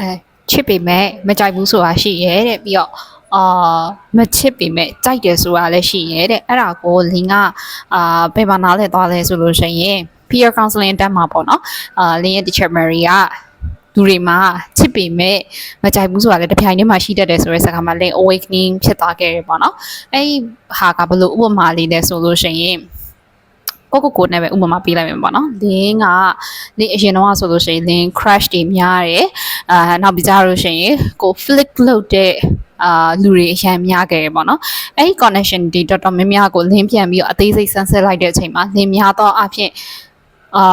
အဲချစ်ပေမဲ့မကြိုက်ဘူးဆိုတာရှိရဲတဲ့ပြီးတော့အာမချစ်ပေမဲ့ကြိုက်တယ်ဆိုတာလည်းရှိရဲတဲ့အဲ့ဒါကိုလင်ကအာဘယ်မှာနားလဲသွားလဲဆိုလို့ရှိရင် peer counseling တက်မှာပေါ့နော်အာလင်ရဲ့ teacher Mary ကလူတွေမှာချစ်ပေမဲ့မကြိုက်ဘူးဆိုတာလည်းတစ်ပြိုင်တည်းမှာရှိတတ်တယ်ဆိုတဲ့စကားမှာ link awakening ဖြစ်သွားခဲ့တယ်ပေါ့နော်အဲ့ဒီဟာကဘယ်လိုဥပမာလေးလဲဆိုလို့ရှိရင် ကိုကိုကိုနဲ့ပဲဥပမာပေးလိုက်မယ်ပေါ့နော်လင်းကလင်းအရင်တော့ဆိုလို့ရှိရင်လင်း crash တွေများတယ်အာနောက်ပြီးကြလို့ရှိရင်ကို flick လုပ်တဲ့အာလူတွေအရင်များခဲ့တယ်ပေါ့နော်အဲ့ဒီ connection တွေတော်တော်များများကိုလင်းပြန်ပြီးတော့အသေးစိတ်ဆန်းစစ်လိုက်တဲ့အချိန်မှာလင်းများတော့အဖြစ် အာ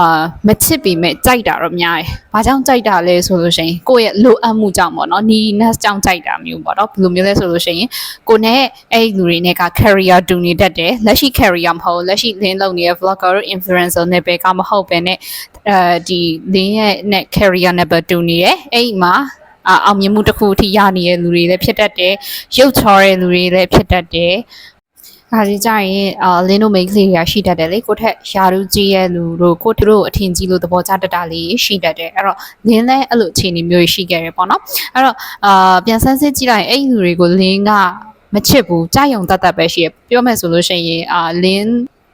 မချစ်ပေမဲ့ကြိုက်တာတော့များတယ်။ဘာကြောင့်ကြိုက်တာလဲဆိုလို့ရှိရင်ကိုယ့်ရဲ့လိုအပ်မှုကြောင့်ပေါ့နော်။ neediness ကြောင့်ကြိုက်တာမျိုးပေါ့နော်။ဘယ်လိုမျိုးလဲဆိုလို့ရှိရင်ကိုနဲ့အဲ့ဒီလူတွေနဲ့က career တူနေတတ်တယ်။လက်ရှိ career မဟုတ်လက်ရှိ link လုပ်နေတဲ့ vlogger influencer နဲ့ပဲကမဟုတ်ပဲနဲ့အဲဒီ link ရဲ့နဲ့ career နဲ့ပဲတူနေတယ်။အဲ့ဒီမှာအာအောင်မြင်မှုတစ်ခုအထိရနေတဲ့လူတွေလည်းဖြစ်တတ်တယ်။ရုပ်ချောတဲ့လူတွေလည်းဖြစ်တတ်တယ်။ ဒါကြီးကြရင်အာလင်းတို့မိန်းကလေးတွေကရှိတတ်တယ်လေကိုထက်ယာရူကြီးရဲ့လူတို့ကိုသူတို့အထင်ကြီးလို့သဘောကျတတ်တာလေးရှိတတ်တယ်အဲ့တော့လင်းလည်းအဲ့လိုအခြေအနေမျိုးရှိခဲ့တယ်ပေါ့နော်အဲ့တော့အာပြန်ဆန်းစစ်ကြည့်လိုက်ရင်အဲ့ဒီလူတွေကိုလင်းကမချစ်ဘူးကြာယုံတတ်တတ်ပဲရှိရပြောမယ်ဆိုလို့ရှိရင်အာလင်း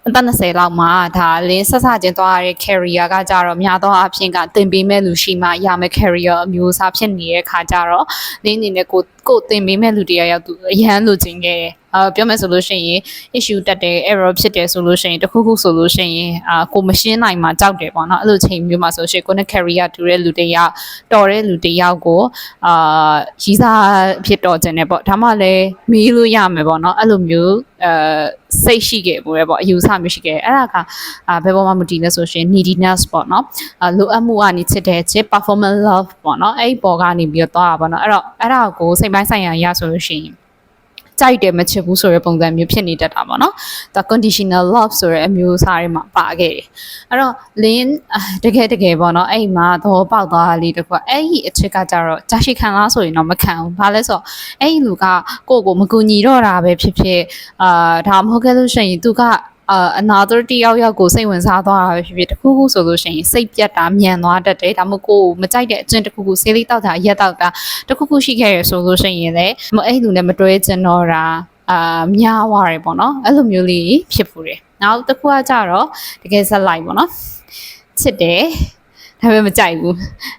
အသက်20လောက်မှာဒါလင်းဆက်ဆချင်းသွားရတဲ့ career ကကြတော့များသောအားဖြင့်ကတင်ပေးမဲ့လူရှိမှရမယ် career အမျိုးအစားဖြစ်နေတဲ့ခါကြတော့လင်းအနေနဲ့ကို ကိုတင်ပေးမဲ့လူတရားရောက်သူအရန်လိုချင်ခဲ့တယ်အာပြောမယ်ဆိုလို့ရှိရင် issue တက်တယ် error ဖြစ်တယ်ဆိုလို့ရှိရင်တခုခုဆိုလို့ရှိရင်အာကိုမရှင်းနိုင်မှကြောက်တယ်ပေါ့နော်အဲ့လိုချိန်မျိုးမှာဆိုရှင်ကိုနဲ့ career တူတဲ့လူတယောက်တော်တဲ့လူတယောက်ကိုအာရီးစားဖြစ်တော်ခြင်းနဲ့ပေါ့ဒါမှလည်းမီးလို့ရမယ်ပေါ့နော်အဲ့လိုမျိုးအဲစိတ်ရှိခဲ့မှုပဲပေါ့အယူဆမျိုးရှိခဲ့အဲ့ဒါကအာဘယ်ပေါ်မှာမတည်လဲဆိုရှင် neediness ပေါ့နော်အာလိုအပ်မှုကနေချစ်တဲ့ချစ် performance love ပေါ့နော်အဲ့ဒီပေါ်ကနေပြီးတော့သွားတာပေါ့နော်အဲ့တော့အဲ့ဒါကိုစိတ်ပိုင်းဆိုင်ရာရဆိုလို့ရှိရင်ကြိုက်တယ်မချစ်ဘူးဆိုတဲ့ပုံစံမျိုးဖြစ်နေတတ်တာပေါ့နော်။ဒါ conditional love ဆိုတဲ့အမျိုးအစားတွေမှာပါခဲ့တယ်။အဲ့တော့ lin တကယ်တကယ်ပေါ့နော်အဲ့ဒီမှာသဘောပေါက်သွားတာလေးတကွအဲ့ဒီအချစ်ကကြတော့ကြာရှိခံလားဆိုရင်တော့မခံဘူး။ဘာလဲဆိုတော့အဲ့ဒီလူကကိုယ့်ကိုမကူညီတော့တာပဲဖြစ်ဖြစ်အာဒါမဟုတ်ခဲ့လို့ရှိရင်သူက အာ another တယောက်ယောက်ကိုစိတ်ဝင်စားသွားတာပဲဖြစ်ဖြစ်တခုခုဆိုလို့ရှိရင်စိတ်ပြတ်တာမြန်သွားတတ်တယ်ဒါမှမဟုတ်ကိုယ်မကြိုက်တဲ့အကျင့်တခုခုဆေးလေးတောက်တာရက်တောက်တာတခုခုရှိခဲ့ရဆိုလို့ရှိရင်လည်းမအဲ့လူနဲ့မတွဲကျင်တော့တာအာများသွားတယ်ပေါ့နော်အဲ့လိုမျိုးလေးဖြစ်ဖူးတယ်နောက်တစ်ခုကကြတော့တကယ်ဆက်လိုက်ပေါ့နော်ချစ်တယ် ဒါပေမဲ့မကြိုက်ဘူး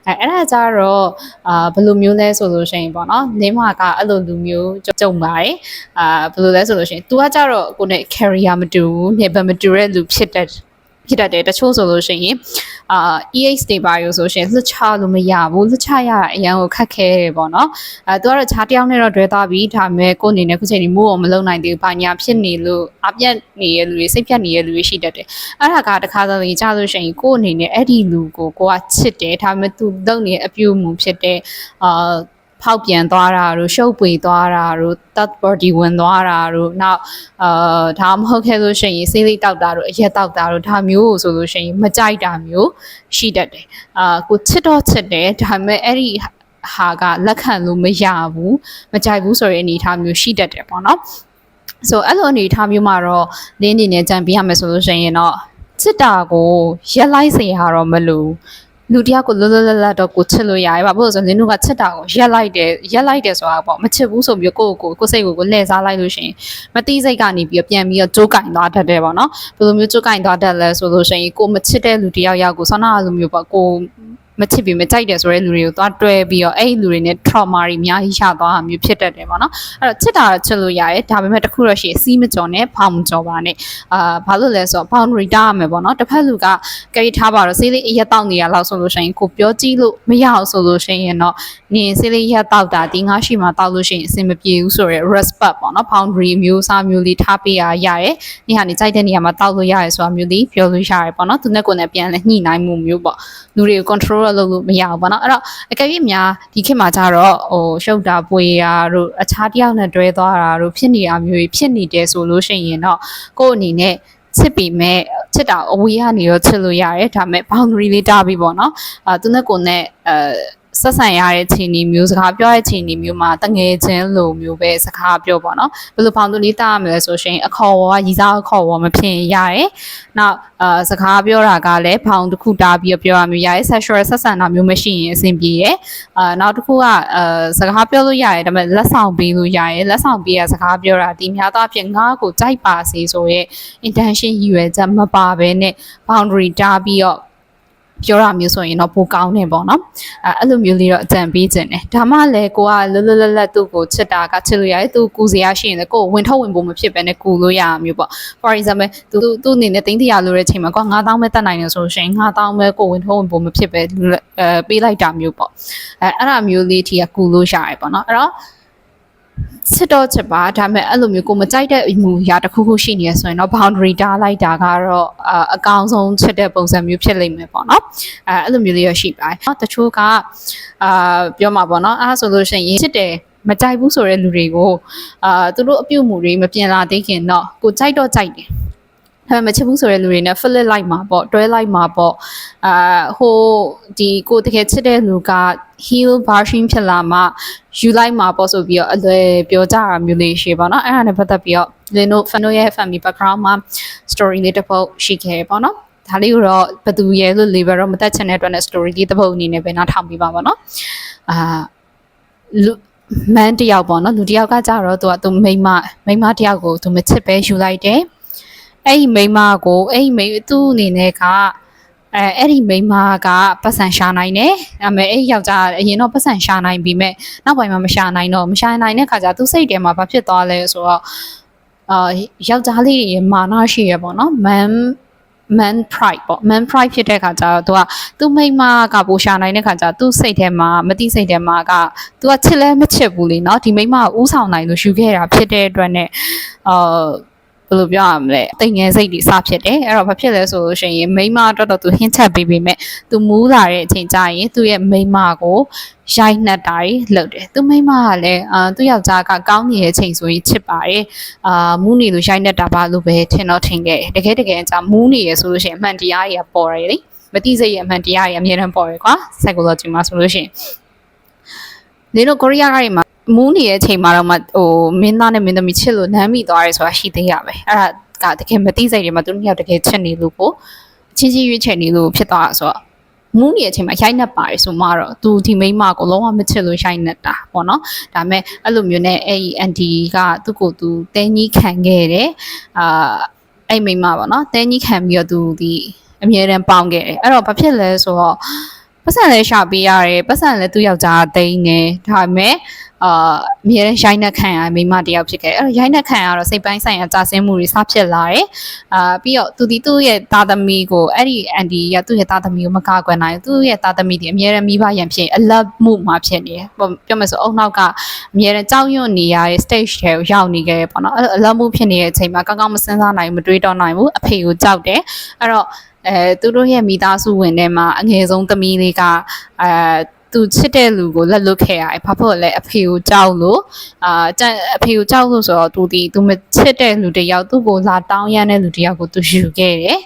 အဲအဲ့ဒါကြတော့အာဘယ်လိုမျိုးလဲဆိုလို့ရှိရင်ပေါ့နော်နေမကအဲ့လိုလူမျိုးကြုံပါတယ်အာဘယ်လိုလဲဆိုလို့ရှိရင် तू ကကြတော့ကိုနဲ့ career မတူဘူးနေဘမတူတဲ့လူဖြစ်တဲ့ ဖြစ်တတ်တယ်တချို့ဆိုလို့ရှိရင်အာ EH တွေပါရောဆိုရှင်လွတ်ချလို့မရဘူးလွတ်ချရတာအရန်ကိုခက်ခဲတယ်ပေါ့နော်အဲသူကတော့ခြားတယောက်နဲ့တော့တွဲသွားပြီးဒါပေမဲ့ကိုယ်အနေနဲ့ခုချိန်นี้မို့အောင်မလုံနိုင်သေးဘူးဘာညာဖြစ်နေလို့အပြတ်နေတဲ့လူတွေစိတ်ပြတ်နေတဲ့လူတွေရှိတတ်တယ်အဲ့ဒါကတခါတလေကြာလို့ရှိရင်ကိုယ်အနေနဲ့အဲ့ဒီလူကိုကိုကချစ်တယ်ဒါပေမဲ့သူလုံနေတဲ့အပြုအမူဖြစ်တဲ့အာ ဖောက်ပြန်သွားတာတို့ရှုပ်ပွေသွားတာတို့ third body ဝင်သွားတာတို့နောက်အာဒါမဟုတ်ခဲ့လို့ရှိရင်ဆေးလေးတောက်တာတို့အရက်တောက်တာတို့ဒါမျိုးကိုဆိုလို့ရှိရင်မကြိုက်တာမျိုးရှိတတ်တယ်အာကိုချစ်တော့ချစ်တယ်ဒါပေမဲ့အဲ့ဒီဟာကလက်ခံလို့မရဘူးမကြိုက်ဘူးဆိုတဲ့အနေအထားမျိုးရှိတတ်တယ်ပေါ့နော်ဆိုအဲ့လိုအနေအထားမျိုးမှာတော့လင်းအနေနဲ့ကြံပြရမယ်ဆိုလို့ရှိရင်တော့ချစ်တာကိုရက်လိုက်စေရတော့မလို့ လူတယောက်ကိုလွတ်လွတ်လပ်လပ်တော့ကိုချစ်လို့ရတယ်ဘာလို့လဲဆိုတော့လင်းတို့ကချစ်တာကိုရက်လိုက်တယ်ရက်လိုက်တယ်ဆိုတာပေါ့မချစ်ဘူးဆိုပြီးကိုယ့်ကိုကိုယ်စိတ်ကိုကိုလှည့်စားလိုက်လို့ရှိရင်မတိစိတ်ကနေပြီးပြန်ပြီးတော့ကြိုးကင်သွားတတ်တယ်ပေါ့နော်ဘယ်လိုမျိုးကြိုးကင်သွားတတ်လဲဆိုလို့ရှိရင်ကိုမချစ်တဲ့လူတယောက်ယောက်ကိုဆောနာလိုမျိုးပေါ့ကို မချစ်ပြီးမကြိုက်တယ်ဆိုတဲ့လူတွေကိုသွားတွဲပြီးတော့အဲ့ဒီလူတွေနဲ့ trauma တွေအများကြီးရသွားတာမျိုးဖြစ်တတ်တယ်ပေါ့နော်အဲ့တော့ချစ်တာတော့ချစ်လို့ရတယ်ဒါပေမဲ့တခုတော့ရှိစီးမကြော်နဲ့ဖောင်မကြော်ပါနဲ့အာဘာလို့လဲဆိုတော့ boundary တားရမယ်ပေါ့နော်တစ်ဖက်လူကကြိတ်ထားပါတော့ဆေးလေးအရက်တောက်နေရလောက်ဆိုလို့ရှိရင်ကိုပြောကြည့်လို့မရအောင်ဆိုလို့ရှိရင်တော့နင်ဆေးလေးရက်တောက်တာဒီငါရှိမှတောက်လို့ရှိရင်အဆင်မပြေဘူးဆိုရယ် respect ပေါ့နော် boundary မျိုးစားမျိုးလေးထားပေးရရတယ်ဒီဟာနေကြိုက်တဲ့နေရာမှာတောက်လို့ရတယ်ဆိုတာမျိုးလေးပြောလို့ရတယ်ပေါ့နော်သူနဲ့ကိုယ်နဲ့ပြန်လဲညှိနှိုင်းမှုမျိုးပေါ့လူတွေကို control လုပ်လို့မရဘူးပေါ့နော်အဲ့တော့အကယ်၍များဒီခေတ်မှာကျတော့ဟိုရှုပ်တာပွေရာတို့အခြားတယောက်နဲ့တွဲသွားတာတို့ဖြစ်နေတာမျိုးကြီးဖြစ်နေတယ်ဆိုလို့ရှိရင်တော့ကိုယ့်အနေနဲ့ချစ်ပြီးမဲ့ချစ်တာအဝေးကနေတော့ချစ်လို့ရတယ်ဒါပေမဲ့ boundary လေးတားပြီးပေါ့နော်အာသူနဲ့ကိုယ်နဲ့အဲ ဆက်ဆံရတဲ့ချိန်ဒီမျိုးစကားပြောတဲ့ချိန်ဒီမျိုးမှာတငယ်ချင်းလိုမျိုးပဲစကားပြောပေါ့နော်ဘယ်လိုဖောင်သူလေးတားရမလဲဆိုရှင်အခေါ်ဝါရီစားအခေါ်ဝါမဖြစ်ရင်ရတယ်နောက်အာစကားပြောတာကလည်းဖောင်တစ်ခုတားပြီးပြောရမျိုးရတယ် sexual ဆက်ဆံတာမျိုးမရှိရင်အဆင်ပြေရယ်အာနောက်တစ်ခုကအာစကားပြောလို့ရတယ်ဒါပေမဲ့လက်ဆောင်ပေးလို့ရတယ်လက်ဆောင်ပေးရစကားပြောတာဒီများသောအားဖြင့်ငါ့ကိုကြိုက်ပါစေဆိုရဲ intention ရည်ရွယ်ချက်မပါဘဲနဲ့ boundary တားပြီးတော့ ပြောရမျိုးဆိုရင်တော့ပိုကောင်းနေပေါ့နော်အဲအဲ့လိုမျိုးလေးတော့အကြံပေးခြင်းတယ်ဒါမှလည်းကိုကလွတ်လွတ်လပ်လပ်သူ့ကိုချစ်တာကချစ်လို့ရတယ်သူကူစရာရှိရင်လည်းကိုကိုဝင်ထုတ်ဝင်ဖို့မဖြစ်ဘဲနဲ့ကူလို့ရမျိုးပေါ့ for example သူသူ့အနေနဲ့တင်းတရားလိုတဲ့ချိန်မှာကို9000ပဲတတ်နိုင်တယ်ဆိုရှင်9000ပဲကိုဝင်ထုတ်ဝင်ဖို့မဖြစ်ပဲအဲပေးလိုက်တာမျိုးပေါ့အဲအဲ့ဒါမျိုးလေးထိကကူလို့ရတယ်ပေါ့နော်အဲ့တော့ ချစ်တော့ချစ်ပါဒါပေမဲ့အဲ့လိုမျိုးကိုမကြိုက်တဲ့အမှုရာတစ်ခုခုရှိနေရဆိုရင်တော့ boundary တားလိုက်တာကတော့အကောင်းဆုံးချစ်တဲ့ပုံစံမျိုးဖြစ်လိမ့်မယ်ပေါ့နော်အဲအဲ့လိုမျိုးလေးရရှိပါတယ်တချို့ကအာပြောမှာပေါ့နော်အားဆိုလို့ရှိရင်ချစ်တယ်မကြိုက်ဘူးဆိုတဲ့လူတွေကိုအာသူတို့အပြုတ်မှုတွေမပြင်လာသေးခင်တော့ကိုကြိုက်တော့ကြိုက်တယ် အဲမချစ်ဘူးဆိုတဲ့လူတွေနဲ့ fill လိုက်မှာပေါ့တွဲလိုက်မှာပေါ့အာဟိုဒီကိုတကယ်ချစ်တဲ့လူက heal version ဖြစ်လာမှယူလိုက်မှာပေါ့ဆိုပြီးတော့အလွယ်ပြောကြတာမျိုးလေးရှိပါတော့အဲ့ဒါနဲ့ပတ်သက်ပြီးတော့လင်းတို့ fan တို့ရဲ့ family background မှာ story လေးတစ်ပုဒ်ရှိခဲ့ပေါ့နော်ဒါလေးကိုတော့ဘသူရဲလို့ label တော့မတက်ချင်တဲ့အတွက်နဲ့ story လေးတစ်ပုဒ်အနေနဲ့ပဲနားထောင်ပြပါပါနော်အာလူမန်တယောက်ပေါ့နော်လူတယောက်ကကြတော့သူကသူမိန်းမမိန်းမတယောက်ကိုသူမချစ်ပဲယူလိုက်တယ် အဲ့ဒီမိန်းမကိုအဲ့ဒီမိန်းသူ့အနေနဲ့ကအဲအဲ့ဒီမိန်းမကပတ်စံရှာနိုင်တယ်။ဒါပေမဲ့အဲ့ယောက်ျားအရင်တော့ပတ်စံရှာနိုင်ပြီးမဲ့နောက်ပိုင်းမှာမရှာနိုင်တော့မရှာနိုင်တဲ့ခါကျသူစိတ်ထဲမှာဘာဖြစ်သွားလဲဆိုတော့အာယောက်ျားလေးရဲ့မာနရှိရပေါ့နော် man man pride ပေါ့ man pride ဖြစ်တဲ့ခါကျတော့ तू ကသူ့မိန်းမကပိုရှာနိုင်တဲ့ခါကျသူ့စိတ်ထဲမှာမတိစိတ်ထဲမှာက तू ကချစ်လဲမချစ်ဘူးလေเนาะဒီမိန်းမကဥဆောင်နိုင်လို့ယူခဲ့တာဖြစ်တဲ့အတွက်နဲ့အာ ဘယ်လိုပြောရမလဲတိမ်ငယ်စိတ်တွေစဖြစ်တယ်အဲ့တော့ဘာဖြစ်လဲဆိုလို့ရှိရင်မိန်းမတော်တော်သူဟင်းချက်ပေးပေမဲ့သူမူးလာတဲ့အချိန်ကျရင်သူ့ရဲ့မိန်းမကိုရိုက်နှက်တာတွေလုပ်တယ်သူမိန်းမကလည်းအာသူ့ယောက်ျားကကောင်းနေတဲ့အချိန်ဆိုရင်ချစ်ပါတယ်အာမူးနေလို့ရိုက်နှက်တာပါလို့ပဲထင်တော့ထင်ခဲ့တယ်တကယ်တကယ်အကြမူးနေရဆိုလို့ရှိရင်အမှန်တရားတွေကပေါ်တယ်လေမတိစိတ်ရဲ့အမှန်တရားတွေအမြဲတမ်းပေါ်ရကွာ psychology မှာဆိုလို့ရှိရင်နေတော့ကိုရီးယားကတွေမှာ မူးနေတဲ့အချိန်မှာတော့မှဟိုမင်းသားနဲ့မင်းသမီးချစ်လို့နမ်းမိသွားရဲဆိုတာရှိသေးရပဲအဲ့ဒါကတကယ်မသိစိတ်တွေမှာသူတို့နှစ်ယောက်တကယ်ချစ်နေလို့ကိုချင်းချင်းရွေးချယ်နေလို့ဖြစ်သွားတာဆိုတော့မူးနေတဲ့အချိန်မှာရိုက်နှက်ပါတယ်ဆိုမှတော့သူဒီမိန်းမကိုလုံးဝမချစ်လို့ရိုက်နှက်တာပေါ့နော်ဒါပေမဲ့အဲ့လိုမျိုးနဲ့အဲ့ဒီအန်တီကသူ့ကိုသူတဲကြီးခံခဲ့တယ်အာအဲ့မိန်းမပေါ့နော်တဲကြီးခံပြီးတော့သူဒီအမြဲတမ်းပေါင်းခဲ့တယ်အဲ့တော့ဘာဖြစ်လဲဆိုတော့ ပတ်စံလည်းရှာပေးရတယ်ပတ်စံလည်းသူ့ယောက်ျားတိန်းနေဒါပေမဲ့အာအမြဲတမ်းရိုက်နှက်ခံရမိမတယောက်ဖြစ်ခဲ့အဲ့တော့ရိုက်နှက်ခံရတော့စိတ်ပိုင်းဆိုင်ရာကြာဆင်းမှုတွေစဖြစ်လာတယ်အာပြီးတော့သူဒီသူ့ရဲ့သားသမီးကိုအဲ့ဒီအန်ဒီကသူ့ရဲ့သားသမီးကိုမကာကွယ်နိုင်သူ့ရဲ့သားသမီးဒီအမြဲတမ်းမိဘရန်ဖြစ်အလတ်မှုမှာဖြစ်နေတယ်ပြောမယ်ဆိုအုံနောက်ကအမြဲတမ်းကြောက်ရွံ့နေရတဲ့ stage ထဲကိုရောက်နေခဲ့ပေါ့နော်အဲ့အလတ်မှုဖြစ်နေတဲ့အချိန်မှာကောင်းကောင်းမစင်းစားနိုင်မတွေးတော့နိုင်ဘူးအဖေကိုကြောက်တယ်အဲ့တော့ အဲသူတို့ရဲ့မိသားစုဝင်ထဲမှာအငယ်ဆုံးသမီးလေးကအဲသူချစ်တဲ့လူကိုလက်လွတ်ခဲ့ရတယ်။ဘာဖြစ်လို့လဲအဖေကိုကြောက်လို့အာအဖေကိုကြောက်လို့ဆိုတော့သူဒီသူမချစ်တဲ့လူတယောက်သူ့ကိုလာတောင်းရတဲ့လူတယောက်ကိုသူယူခဲ့တယ်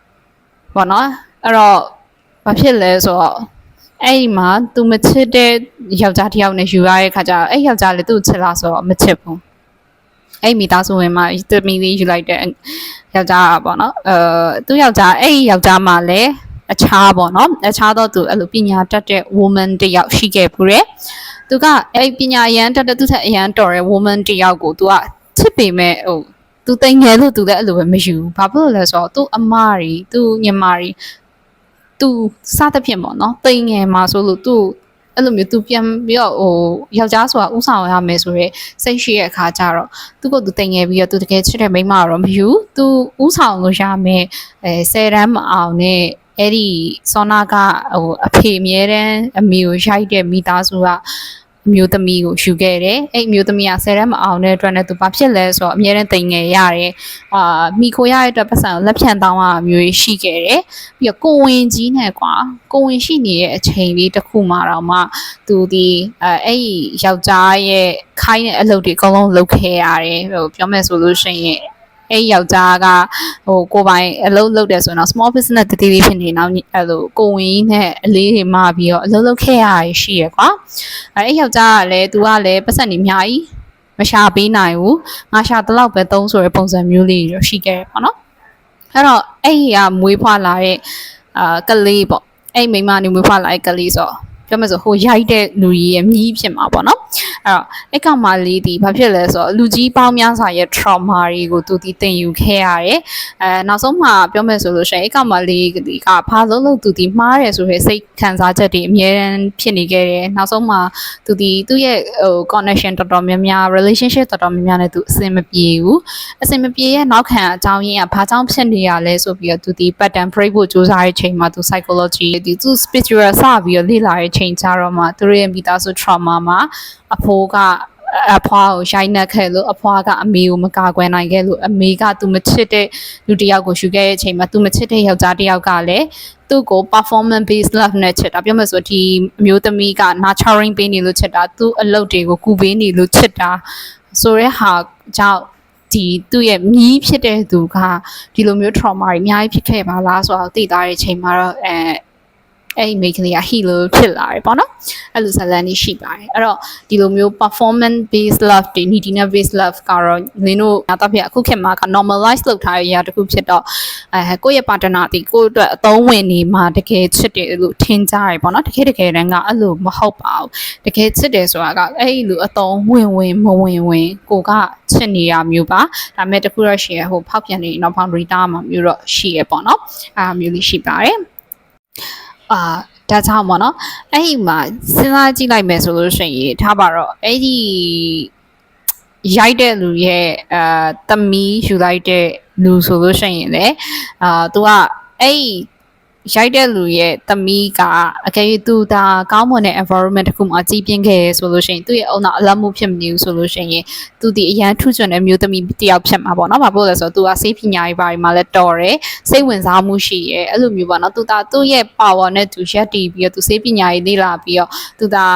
။ဘောနော်အဲ့တော့ဘာဖြစ်လဲဆိုတော့အဲ့ဒီမှာသူမချစ်တဲ့ယောက်ျားတယောက်နဲ့ယူရတဲ့ခါကျတော့အဲ့ယောက်ျားလည်းသူ့ချစ်လားဆိုတော့မချစ်ဘူး။ အဲ့မိသားစုဝင်မှာတမီလေးယူလိုက်တဲ့ယောက်ျားပေါ့နော်အဲသူ့ယောက်ျားအဲ့ယောက်ျားမှလည်းအခြားပေါ့နော်အခြားတော့သူအဲ့လိုပညာတတ်တဲ့ woman တယောက်ရှိခဲ့ဘူးတဲ့သူကအဲ့ပညာရန်တတ်တဲ့သူထက်အရန်တော်တဲ့ woman တယောက်ကိုသူကချစ်ပေမဲ့ဟိုသူတိမ်ငယ်လို့သူလည်းအဲ့လိုပဲမယူဘူးဘာဖြစ်လို့လဲဆိုတော့သူအမတွေသူညီမတွေသူစသဖြင့်ပေါ့နော်တိမ်ငယ်မှာဆိုလို့သူ အဲ့လိုမျိုးသူပြန်ပြီးတော့ဟိုယောက်ျားဆိုတာဥဆောင်ရမယ်ဆိုရဲစိတ်ရှိရဲ့အခါကျတော့သူ့ကိုသူတင်ငယ်ပြီးတော့သူတကယ်ချစ်တဲ့မိန်းမတော့မယူသူဥဆောင်လို့ရမယ်အဲဆယ်တန်းမအောင်နဲ့အဲ့ဒီစောနာကဟိုအဖေအမြဲတမ်းအမေကိုရိုက်တဲ့မိသားစုက အမျိုးသမီးကိုယူခဲ့တယ်အဲ့အမျိုးသမီးကဆယ်ရက်မအောင်တဲ့အတွက်နဲ့သူဘာဖြစ်လဲဆိုတော့အမြဲတမ်းတိမ်ငယ်ရတယ်အာမိခိုရတဲ့အတွက်ပတ်စံကိုလက်ဖြန့်တောင်းရမျိုးရှိခဲ့တယ်ပြီးတော့ကိုဝင်ကြီးနဲ့ကွာကိုဝင်ရှိနေတဲ့အချိန်လေးတစ်ခုမှတော့မှသူဒီအဲအဲ့ဒီယောက်ျားရဲ့ခိုင်းတဲ့အလုပ်တွေအကုန်လုံးလုပ်ခဲ့ရတယ်ဟိုပြောမယ်ဆိုလို့ရှိရင် အဲ့ယောက်ျားကဟိုကိုယ်ပိုင်အလုပ်လုပ်တယ်ဆိုရင်တော့ small business တတိလေးဖြစ်နေတော့အဲ့လိုကိုဝင်ကြီးနဲ့အလေးတွေမှာပြီးတော့အလုပ်လုပ်ခဲ့ရရှိရကွာအဲ့ယောက်ျားကလည်း तू ကလည်းပတ်စံနေအများကြီးမရှာပေးနိုင်ဘူးငါရှာတလောက်ပဲသုံးဆိုတဲ့ပုံစံမျိုးလေးတွေရှိခဲ့တယ်ပေါ့နော်အဲ့တော့အဲ့ဒီကမွေးဖွားလာတဲ့အာကလေးပေါ့အဲ့မိန်းမနေမွေးဖွားလာတဲ့ကလေးဆို ပြောမယ်ဆိုဟိုရိုက်တဲ့လူကြီးရဲ့မြီးဖြစ်မှာပေါ့နော်အဲ့တော့အဲ့ကောင်မလေးဒီဘာဖြစ်လဲဆိုတော့လူကြီးပေါင်းများစွာရဲ့ trauma တွေကိုသူဒီသင်ယူခဲ့ရတယ်အဲနောက်ဆုံးမှပြောမယ်ဆိုလို့ရှိရင်အဲ့ကောင်မလေးဒီကဘာလို့လို့သူဒီမှားတယ်ဆိုတဲ့စိတ်ခံစားချက်တွေအများရန်ဖြစ်နေခဲ့တယ်နောက်ဆုံးမှသူဒီသူ့ရဲ့ဟို connection တော်တော်များများ relationship တော်တော်များများနဲ့သူအဆင်မပြေဘူးအဆင်မပြေရဲ့နောက်ခံအကြောင်းရင်းကဘာကြောင့်ဖြစ်နေရလဲဆိုပြီးတော့သူဒီ pattern break ဖို့စူးစမ်းတဲ့အချိန်မှာသူ psychology ဒီသူ spiritual စပြီးတော့လေ့လာတဲ့အချိန်ကြတော့မှသူတို့ရဲ့မိသားစု trauma မှာအဖိုးကအဖွားကိုရိုက်နှက်ခဲ့လို့အဖွားကအမေကိုမကာကွယ်နိုင်ခဲ့လို့အမေကသူမချစ်တဲ့လူတစ်ယောက်ကိုရှူခဲ့တဲ့အချိန်မှာသူမချစ်တဲ့ယောက်ျားတစ်ယောက်ကလည်းသူ့ကို performance based love နဲ့ချစ်တာပြောမှဆိုဒီအမျိုးသမီးက nurturing ပေးနေလို့ချစ်တာသူ့အလုပ်တွေကိုကူပေးနေလို့ချစ်တာဆိုရဲဟာကြောင့်ဒီသူ့ရဲ့မြီးဖြစ်တဲ့သူကဒီလိုမျိုး trauma တွေအများကြီးဖြစ်ခဲ့ပါလားဆိုတော့သိသားတဲ့အချိန်မှာတော့အဲ အဲ့ဒီမိန်းကလေးက healer ဖြစ်လာတယ်ပေါ့နော်အဲ့လိုဇာတ်လမ်းလေးရှိပါတယ်အဲ့တော့ဒီလိုမျိုး performance based love တွေ neediness based love ကတော့နင်တို့နောက်တစ်ပြအခုခေတ်မှာက normalize လုပ်ထားတဲ့အရာတစ်ခုဖြစ်တော့အဲကိုယ့်ရဲ့ partner ဒီကိုယ့်အတွက်အသုံးဝင်နေမှာတကယ်ချစ်တယ်လို့ထင်ကြရပေါ့နော်တကယ်တကယ်တမ်းကအဲ့လိုမဟုတ်ပါဘူးတကယ်ချစ်တယ်ဆိုတာကအဲ့ဒီလိုအသုံးဝင်ဝင်မဝင်ဝင်ကိုကချစ်နေရမျိုးပါဒါပေမဲ့တခုတော့ရှိရဟိုဖောက်ပြန်နေနောက် boundary တားမှာမျိုးတော့ရှိရပေါ့နော်အဲမျိုးလေးရှိပါတယ် အာဒါကြောင့်ပေါ့နော်အဲ့ဒီမှာစဉ်းစားကြည့်လိုက်မယ်ဆိုလို့ရှိရင်ထားပါတော့အဲ့ဒီရိုက်တဲ့လူရဲ့အာသမီးယူလိုက်တဲ့လူဆိုလို့ရှိရင်လေအာ तू ကအဲ့ဒီ ရိုက်တဲ့လူရဲ့သမီးကအကယ်၍သူဒါကောင်းမွန်တဲ့ environment တစ်ခုမှာကြီးပြင်းခဲ့ရဆိုလို့ရှိရင်သူ့ရဲ့အုံနောက်အလတ်မှုဖြစ်မနေဘူးဆိုလို့ရှိရင်သူဒီအရန်ထုချွန်တဲ့မျိုးသမီးတယောက်ဖြစ်မှာပေါ့နော်။ဘာဖြစ်လို့လဲဆိုတော့သူကစိတ်ပညာရေးဘာတွေမှာလည်းတော်တယ်။စိတ်ဝင်စားမှုရှိရဲအဲ့လိုမျိုးပေါ့နော်။သူဒါသူ့ရဲ့ power နဲ့သူရက်တည်ပြီးတော့သူစိတ်ပညာရေးလေ့လာပြီးတော့သူဒါ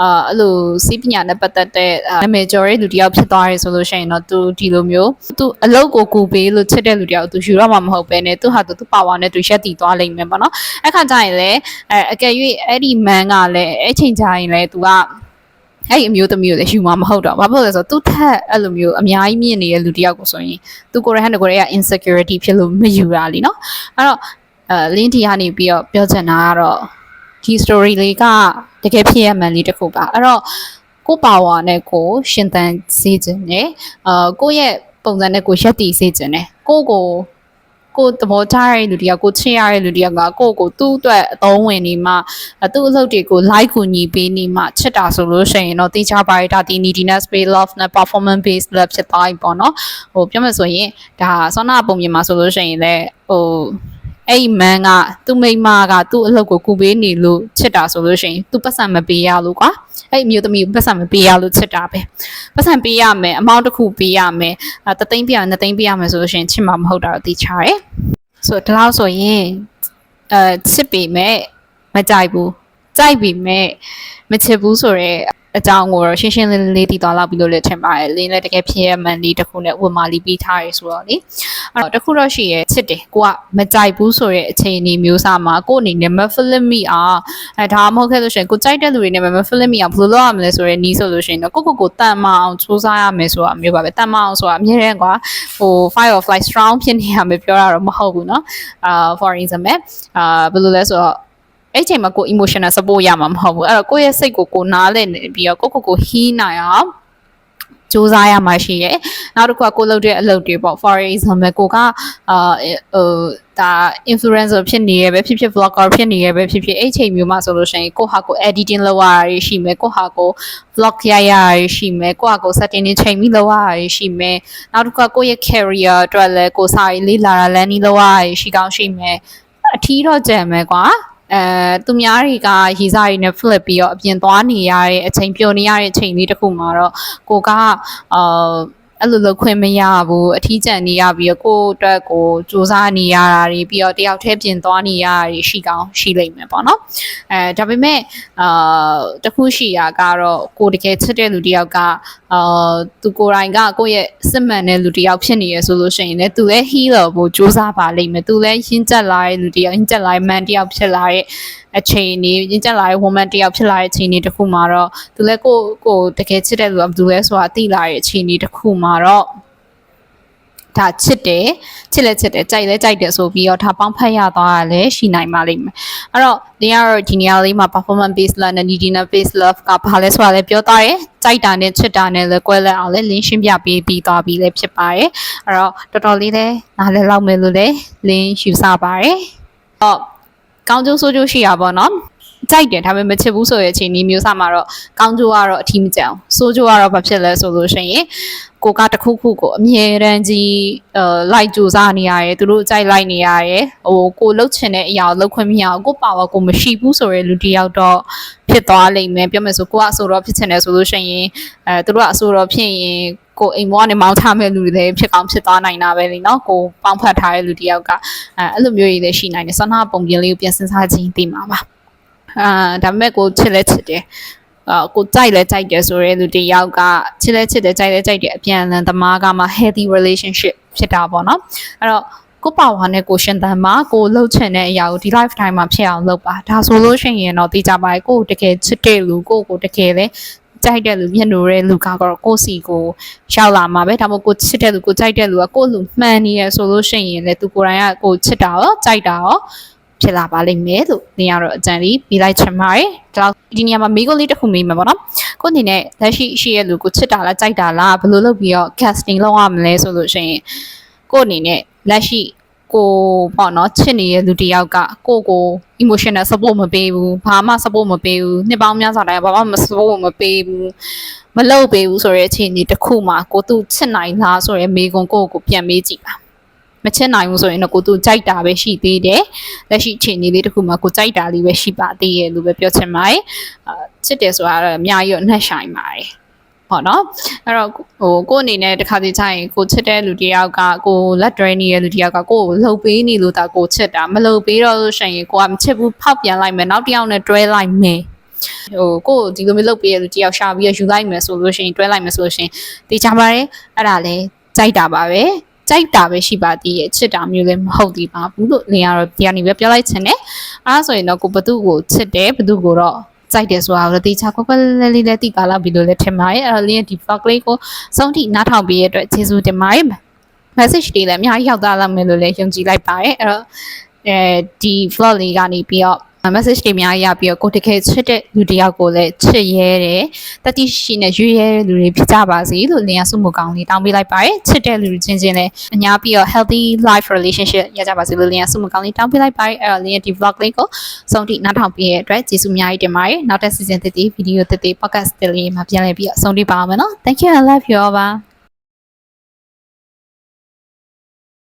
အာအဲ့လိုစိတ်ပညာနဲ့ပတ်သက်တဲ့နာမည်ကျော်တဲ့လူတယောက်ဖြစ်သွားရဲဆိုလို့ရှိရင်တော့သူဒီလိုမျိုးသူအလုပ်ကိုကူပေးလို့ချစ်တဲ့လူတယောက်သူယူတော့မှာမဟုတ်ပဲねသူဟာသူသူ power နဲ့သူရက်တည်သွားလိမ့်မယ်ပေါနော်အဲ့ခါကျရင်လည်းအဲအကယ်၍အဲ့ဒီမန်ကလည်းအဲ့ချိန်ကျရင်လည်း तू ကအဲ့ဒီအမျိုးသမီးကိုလည်းယူမှာမဟုတ်တော့ဘာဖြစ်လို့လဲဆိုတော့သူ့ထက်အဲ့လိုမျိုးအများကြီးမြင့်နေတဲ့လူတယောက်ကိုဆိုရင်သူကိုယ်ရဟန်ကိုယ်ရ insecurity ဖြစ်လို့မယူတာလीเนาะအဲ့တော့အဲလင်းတီကနေပြီးတော့ပြောချင်တာကတော့ဒီ story လေးကတကယ်ဖြစ်ရမှန်လေးတစ်ခုပါအဲ့တော့ကိုပါဝါနဲ့ကိုရှင်သန်စေခြင်းနဲ့အာကိုရဲ့ပုံစံနဲ့ကိုရက်တည်စေခြင်းနဲ့ကိုကို ကိုသဘောကျတဲ့လူတယောက်ကိုချစ်ရတဲ့လူတယောက်ကကိုကိုသူ့အတွက်အသုံးဝင်နေမှသူ့အလုပ်တွေကို like ကိုညီပေးနေမှချစ်တာဆိုလို့ရှိရင်တော့တေချာပါရတာဒီ neediness based love နဲ့ performance based love ဖြစ်သွားပြီပေါ့နော်ဟိုပြောမှဆိုရင်ဒါဆောနာပုံပြင်မှာဆိုလို့ရှိရင်လည်းဟို အဲ့မန်ကသူ့မိန်းမကသူ့အလုပ်ကိုကူပေးနေလို့ချစ်တာဆိုလို့ရှိရင်သူပတ်စံမပေးရလို့ကွာအဲ့အမျိုးသမီးကိုပတ်စံမပေးရလို့ချစ်တာပဲပတ်စံပေးရမယ်အမောင်းတစ်ခုပေးရမယ်အဲတသိန်းပြရနှစ်သိန်းပေးရမယ်ဆိုလို့ရှိရင်ချစ်မှာမဟုတ်တာတော့သိချတယ်ဆိုတော့ဒီလောက်ဆိုရင်အဲချစ်ပေမဲ့မကြိုက်ဘူးကြိုက်ပေမဲ့မချစ်ဘူးဆိုတော့ အကြောင်းကိုတော့ရှင်းရှင်းလင်းလင်းလေးတည်သွားလောက်ပြီးလို့လည်းထင်ပါတယ်လင်းလည်းတကယ်ဖြစ်ရမှန်လေးတစ်ခုနဲ့ဝမာလေးပြီးထားရဲဆိုတော့လေအဲ့တော့တစ်ခုတော့ရှိရဲချစ်တယ်ကိုကမကြိုက်ဘူးဆိုတဲ့အခြေအနေမျိုးစားမှာကိုအနေနဲ့မဖလစ်မီအောင်အဲဒါမှမဟုတ်ခဲ့လို့ရှိရင်ကိုကြိုက်တဲ့လူတွေနဲ့မဖလစ်မီအောင်ဘယ်လိုလုပ်ရမလဲဆိုတဲ့နီးဆိုလို့ရှိရင်တော့ကိုကိုကိုတန်မအောင်စူးစမ်းရမယ်ဆိုတာမျိုးပါပဲတန်မအောင်ဆိုတာအမြဲတမ်းကွာဟို fire of light strong ဖြစ်နေရမယ်ပြောရတော့မဟုတ်ဘူးเนาะအာ for example အာဘယ်လိုလဲဆိုတော့ အဲ့ချိန်မှာကို emotional support ရမှာမဟုတ်ဘူးအဲ့တော့ကိုယ့်ရဲ့စိတ်ကိုကိုနားလည်နေပြီးတော့ကိုကိုကိုဟီးနိုင်အောင်စူးစမ်းရမှာရှိရဲနောက်တစ်ခုကကိုလုပ်တဲ့အလုပ်တွေပေါ့ for example ကိုကအာဟိုဒါ influencer ဖြစ်နေရပဲဖြစ်ဖြစ် vlogger ဖြစ်နေရပဲဖြစ်ဖြစ်အဲ့ချိန်မျိုးမှာဆိုလို့ရှိရင်ကိုဟာကို editing လုပ်ရရရှိမယ်ကိုဟာကို vlog ရရရရှိမယ်ကိုဟာကို setting တွေချိန်ပြီးလုပ်ရရရှိမယ်နောက်တစ်ခုကကိုရဲ့ career အတွက်လည်းကိုစာရေးလေးလာတာလမ်းကြီးလုပ်ရရရှိကောင်းရှိမယ်အထီးတော့ကြံမယ်ကွာ အဲသူများတွေကရေစားရီနဲ့ flip ပြီးတော့အပြင်သွားနေရတဲ့အချိန်ပျော်နေရတဲ့အချိန်လေးတစ်ခုမှာတော့ကိုကအာ အဲ့လိုလုပ်ခွင့်မရဘူးအထီးကျန်နေရပြီးတော့ကိုယ့်အတွက်ကိုစူးစမ်းနေရတာတွေပြီးတော့တယောက်တည်းပြင်သွားနေရတာတွေရှိကောင်းရှိလိမ့်မယ်ပေါ့နော်အဲဒါပေမဲ့အာတခုရှိရာကတော့ကိုတကယ်ချစ်တဲ့လူတယောက်ကအာသူကိုယ်တိုင်ကကိုယ့်ရဲ့စစ်မှန်တဲ့လူတယောက်ဖြစ်နေရဆိုလို့ရှိရင်လည်းသူလည်း healer ဖို့စူးစမ်းပါလိမ့်မယ်သူလည်းရင်းချက်လာတဲ့လူတယောက်ရင်းချက်လာတဲ့ man တယောက်ဖြစ်လာတဲ့အချိန်နေရင်းချက်လာတဲ့ woman တယောက်ဖြစ်လာတဲ့အချိန်နေတစ်ခုမှာတော့သူလည်းကိုကိုတကယ်ချစ်တဲ့လူကဘယ်သူလဲဆိုတာသိလာတဲ့အချိန်နေတစ်ခုမှာတော့ဒါချစ်တယ်ချစ်လဲချစ်တယ်ကြိုက်လဲကြိုက်တယ်ဆိုပြီးတော့ဒါပေါင်းဖက်ရသွားတာလည်းရှိနိုင်ပါလိမ့်မယ်အဲ့တော့ဒီကတော့ဒီနေရာလေးမှာ performance based love နဲ့ neediness based love ကဘာလဲဆိုတာလည်းပြောသားတယ်ကြိုက်တာနဲ့ချစ်တာနဲ့လည်းကွဲလဲအောင်လည်းလင်းရှင်းပြပေးပြီးသွားပြီးလည်းဖြစ်ပါတယ်အဲ့တော့တော်တော်လေးလည်းနားလဲလောက်မယ်လို့လည်းလင်းယူဆပါတယ်ဟုတ် ကောင်းကျိုးဆိုးကျိုးရှိရပါတော့ကြိုက်တယ်ဒါပေမဲ့မချစ်ဘူးဆိုရဲ့အချိန်ဒီမျိုးစမှာတော့ကောင်းကျိုးကတော့အထီးမကျအောင်ဆိုးကျိုးကတော့ဘာဖြစ်လဲဆိုလို့ရှိရင်ကိုကတစ်ခုခုကိုအမြဲတမ်းကြီးအဲလိုက်ကြိုးစားနေရတယ်သူတို့ကြိုက်လိုက်နေရတယ်ဟိုကိုလှုပ်ချင်တဲ့အရာကိုလှုပ်ခွင့်မရအောင်ကိုပါဝါကိုမရှိဘူးဆိုရဲလူတစ်ယောက်တော့ ဖြစ်သွားလိမ့်မယ်ပြောမယ်ဆိုကိုကအဆိုတော့ဖြစ်ချင်တယ်ဆိုလို့ရှိရင်အဲသူတို့ကအဆိုတော့ဖြစ်ရင်ကိုအိမ်ဘောကနေမောင်းထားမဲ့လူတွေလည်းဖြစ်ကောင်းဖြစ်သွားနိုင်တာပဲလေနော်ကိုပေါင်းဖက်ထားတဲ့လူတစ်ယောက်ကအဲအဲ့လိုမျိုးကြီးလည်းရှိနိုင်တယ်ဆန္ဒပုံပြင်လေးကိုပြန်စဉ်းစားခြင်းသိမှာပါအာဒါပေမဲ့ကိုချစ်လဲချစ်တယ်အာကိုကြိုက်လဲကြိုက်တယ်ဆိုရဲလူတစ်ယောက်ကချစ်လဲချစ်တယ်ကြိုက်လဲကြိုက်တယ်အပြန်အလှန်သမားကမှ healthy relationship ဖြစ်တာပေါ့နော်အဲ့တော့ ကိုပါဝါနဲ့ကိုရှင်တန်မှာကိုလှုပ်ချင်တဲ့အရာကိုဒီ lifetime မှာဖြစ်အောင်လုပ်ပါဒါဆိုလို့ရှိရင်တော့သိကြပါရဲ့ကိုတကယ်ချစ်တဲ့လူကိုကိုတကယ်လဲကြိုက်တဲ့လူမျက်နှာတဲ့လူကတော့ကိုစီကိုရောက်လာမှာပဲဒါမှမဟုတ်ကိုချစ်တဲ့လူကိုကြိုက်တဲ့လူကကိုလူမှန်နေရဆိုလို့ရှိရင်လေသူကိုယ်တိုင်ကကိုချစ်တာရောကြိုက်တာရောဖြစ်လာပါလိမ့်မယ်လို့နေရတော့အကြံလေးပြီးလိုက်ချင်ပါတယ်ဒါဒီနေရာမှာမိကိုလေးတစ်ခုမေးမှာပေါ့နော်ကိုအနေနဲ့လက်ရှိရှိရဲ့လူကိုချစ်တာလားကြိုက်တာလားဘယ်လိုလုပ်ပြီးတော့ casting လုပ်ရမလဲဆိုလို့ရှိရင်ကိုအနေနဲ့ လက်ရှိကိုပေါ့နော်ချစ်နေတဲ့လူတစ်ယောက်ကကိုကို emotional support မပေးဘူးဘာမှ support မပေးဘူးနှစ်ပေါင်းများစွာတိုင်ဘာမှမ support မပေးဘူးမလုပ်ပေးဘူးဆိုတဲ့အခြေအနေတစ်ခုမှာကိုသူချစ်နိုင်လားဆိုရဲမိကွန်ကိုကိုပြန်မေးကြည့်ပါမချစ်နိုင်ဘူးဆိုရင်တော့ကိုသူကြိုက်တာပဲရှိသေးတယ်လက်ရှိအခြေအနေလေးတစ်ခုမှာကိုကြိုက်တာလေးပဲရှိပါသေးရဲ့လို့ပဲပြောချင်ပါတယ်အာချစ်တယ်ဆိုတာတော့အများကြီးတော့နှက်ဆိုင်ပါတယ် ဟုတ်နော်အဲ့တော့ဟိုကိုအနေနဲ့တခါတည်းကျရင်ကိုချစ်တဲ့လူတယောက်ကကိုလက်တွဲနေတဲ့လူတယောက်ကကိုကိုလှုပ်ပေးနေလို့ဒါကိုချစ်တာမလှုပ်ပေးတော့လို့ရှိရင်ကိုကမချစ်ဘူးဖောက်ပြန်လိုက်မယ်နောက်တစ်ယောက်နဲ့တွဲလိုက်မယ်ဟိုကိုဒီလိုမျိုးလုပ်ပေးရလူတယောက်ရှာပြီးရယူလိုက်မယ်ဆိုလို့ရှိရင်တွဲလိုက်မယ်ဆိုလို့ရှိရင်တေချာပါတယ်အဲ့ဒါလဲကြိုက်တာပါပဲကြိုက်တာပဲရှိပါသေးရဲ့ချစ်တာမျိုးလည်းမဟုတ်သေးပါဘူးလို့နေရာတော့ဒီကနေပဲပြောလိုက်ချင်တယ်အားဆိုရင်တော့ကိုဘသူ့ကိုချစ်တယ်ဘသူ့ကိုတော့ ကြိုက်တယ်ဆိုတာကိုတေချာကွက်ကွက်လေးလေးလေးသိပါလားဘီလိုလဲထင်ပါတယ်အဲ့တော့လင်းရဲ့ဒီ vlog လေးကိုစုံထိနားထောင်ပေးရတဲ့အတွက်ကျေးဇူးတင်ပါတယ် message တွေလည်းအများကြီးရောက်သားလာမယ်လို့လည်းယုံကြည်လိုက်ပါတယ်အဲ့တော့အဲဒီ vlog လေးကနေပြီးတော့ message တွေအများကြီးရပြီးတော့ကိုတကယ်ချစ်တဲ့လူတစ်ယောက်ကိုလည်းချစ်ရဲတယ်တတိရှိနဲ့ရွေးရဲတဲ့လူတွေဖြစ်ကြပါစေလို့လင်ရစုမှုကောင်းလေးတောင်းပေးလိုက်ပါတယ်ချစ်တဲ့လူချင်းချင်းလည်းအများပြီးတော့ healthy life relationship ရကြပါစေလို့လင်ရစုမှုကောင်းလေးတောင်းပေးလိုက်ပါတယ်အဲ့တော့လင်ရဒီ vlog လေးကိုစုံထိနားထောင်ပေးရတဲ့အတွက်ကျေးဇူးအများကြီးတင်ပါတယ်နောက်တဲ့ season သစ်တီ video သစ်တီ podcast တွေလေးမှာပြန်လည်ပြီးတော့စုံထိပါအောင်မယ်နော် thank you and love you all ပါ